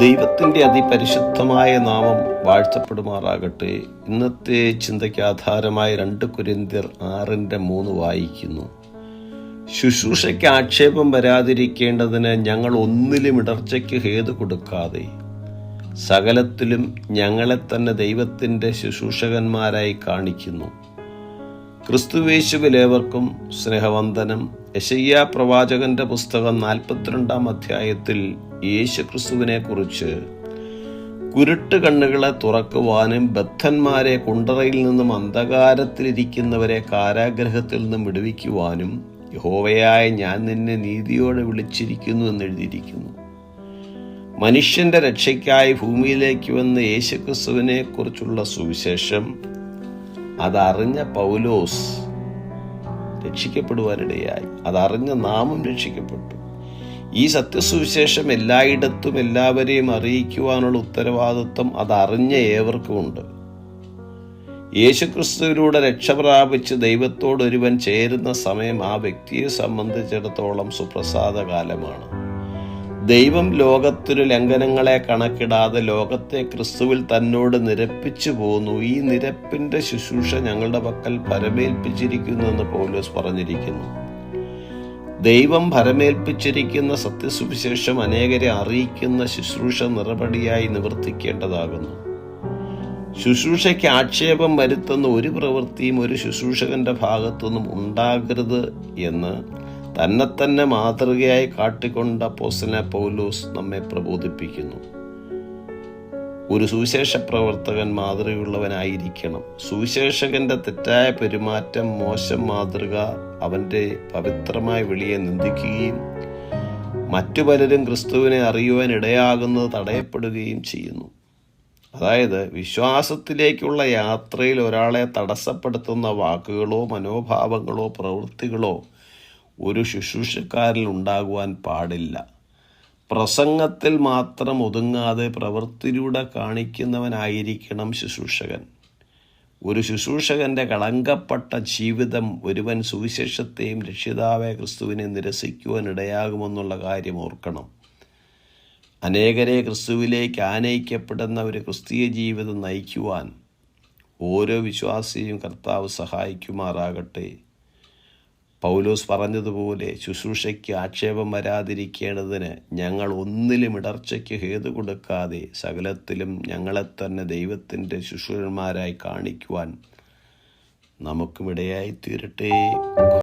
ദൈവത്തിന്റെ അതിപരിശുദ്ധമായ നാമം വാഴ്ത്തപ്പെടുമാറാകട്ടെ. ഇന്നത്തെ ചിന്തയ്ക്ക് ആധാരമായ രണ്ട് കുരിന്തിർ ആറിന്റെ മൂന്ന് വായിക്കുന്നു. ശുശ്രൂഷയ്ക്ക് ആക്ഷേപം വരാതിരിക്കേണ്ടതിന് ഞങ്ങൾ ഒന്നിലും ഇടർച്ചയ്ക്ക് ഹേതു കൊടുക്കാതെ സകലത്തിലും ഞങ്ങളെ തന്നെ ദൈവത്തിന്റെ ശുശ്രൂഷകന്മാരായി കാണിക്കുന്നു. ക്രിസ്തുവേശുവിലേവർക്കും സ്നേഹവന്ദനം. യശയ്യ പ്രവാചകന്റെ പുസ്തകം നാൽപ്പത്തിരണ്ടാം അധ്യായത്തിൽ യേശു ക്രിസ്തുവിനെ കുറിച്ച് കുരുട്ട് കണ്ണുകളെ തുറക്കുവാനും ബദ്ധന്മാരെ കുണ്ടറയിൽ നിന്നും അന്ധകാരത്തിലിരിക്കുന്നവരെ കാരാഗ്രഹത്തിൽ നിന്നും വിടുവിക്കുവാനും യഹോവയായ ഞാൻ നിന്നെ നീതിയോടെ വിളിച്ചിരിക്കുന്നു എന്ന് എഴുതിയിരിക്കുന്നു മനുഷ്യന്റെ രക്ഷയ്ക്കായി ഭൂമിയിലേക്ക് വന്ന യേശുക്രിസ്തുവിനെ കുറിച്ചുള്ള സുവിശേഷം അതറിഞ്ഞ പൗലോസ് രക്ഷിക്കപ്പെടുവാനിടയായി. അതറിഞ്ഞ നാമം രക്ഷിക്കപ്പെട്ടു. ഈ സത്യസുവിശേഷം എല്ലായിടത്തും എല്ലാവരെയും അറിയിക്കുവാനുള്ള ഉത്തരവാദിത്വം അതറിഞ്ഞ ഏവർക്കുമുണ്ട്. യേശുക്രിസ്തുവിലൂടെ രക്ഷപ്രാപിച്ച് ദൈവത്തോടൊരുവൻ ചേരുന്ന സമയം ആ വ്യക്തിയെ സംബന്ധിച്ചിടത്തോളം സുപ്രസാദ കാലമാണ് ദൈവം ലോകത്തിനു ലംഘനങ്ങളെ കണക്കിടാതെ ലോകത്തെ ക്രിസ്തുവിൽ തന്നോട് നിരപ്പിച്ചു പോന്നു. ഈ നിരപ്പിന്റെ ശുശ്രൂഷ ഞങ്ങളുടെ പക്കൽ പരമേൽപ്പിച്ചിരിക്കുന്നു എന്ന് പൗലോസ് പറഞ്ഞിരിക്കുന്നു. ദൈവം ഭരമേൽപ്പിച്ചിരിക്കുന്ന സത്യസുവിശേഷം അനേകരെ അറിയിക്കുന്ന ശുശ്രൂഷ നിറപടിയായി നിവർത്തിക്കേണ്ടതാകുന്നു. ശുശ്രൂഷയ്ക്ക് ആക്ഷേപം വരുത്തുന്ന ഒരു പ്രവൃത്തിയും ഒരു ശുശ്രൂഷകന്റെ ഭാഗത്തുനിന്നും ഉണ്ടാകരുത് എന്ന് തന്നെ തന്നെ മാതൃകയായി കാട്ടിക്കൊണ്ട പോസന പൗലൂസ് നമ്മെ പ്രബോധിപ്പിക്കുന്നു. ഒരു സുവിശേഷ പ്രവർത്തകൻ മാതൃകയുള്ളവനായിരിക്കണം. സുവിശേഷകന്റെ തെറ്റായ പെരുമാറ്റം മോശം മാതൃക അവന്റെ പവിത്രമായ വിളിയെ നിന്ദിക്കുകയും മറ്റു പലരും ക്രിസ്തുവിനെ അറിയുവാൻ ഇടയാകുന്നത് തടയപ്പെടുകയും ചെയ്യുന്നു. അതായത് വിശ്വാസത്തിലേക്കുള്ള യാത്രയിൽ ഒരാളെ തടസ്സപ്പെടുത്തുന്ന വാക്കുകളോ മനോഭാവങ്ങളോ പ്രവൃത്തികളോ ഒരു ശുശ്രൂഷക്കാരിൽ ഉണ്ടാകുവാൻ പാടില്ല. പ്രസംഗത്തിൽ മാത്രം ഒതുങ്ങാതെ പ്രവൃത്തിയിലൂടെ കാണിക്കുന്നവനായിരിക്കണം ശുശ്രൂഷകൻ. ഒരു ശുശ്രൂഷകന്റെ കളങ്കപ്പെട്ട ജീവിതം ഒരുവൻ സുവിശേഷത്തെയും രക്ഷിതാവെ ക്രിസ്തുവിനെ നിരസിക്കുവാൻ ഇടയാകുമെന്നുള്ള കാര്യം ഓർക്കണം. അനേകരെ ക്രിസ്തുവിലേക്ക് ആനയിക്കപ്പെടുന്ന ഒരു ക്രിസ്തീയ ജീവിതം നയിക്കുവാൻ ഓരോ വിശ്വാസിയും കർത്താവ് സഹായിക്കുമാറാകട്ടെ. പൗലോസ് പറഞ്ഞതുപോലെ ശുശ്രൂഷയ്ക്ക് ആക്ഷേപം വരാതിരിക്കേണ്ടതിന് ഞങ്ങൾ ഒന്നിലും ഇടർച്ചയ്ക്ക് ഹേതു കൊടുക്കാതെ സകലത്തിലും ഞങ്ങളെ തന്നെ ദൈവത്തിന്റെ ശുശ്രൂഷന്മാരായി കാണിക്കുവാൻ നമുക്കും ഇടയായി തീരട്ടെ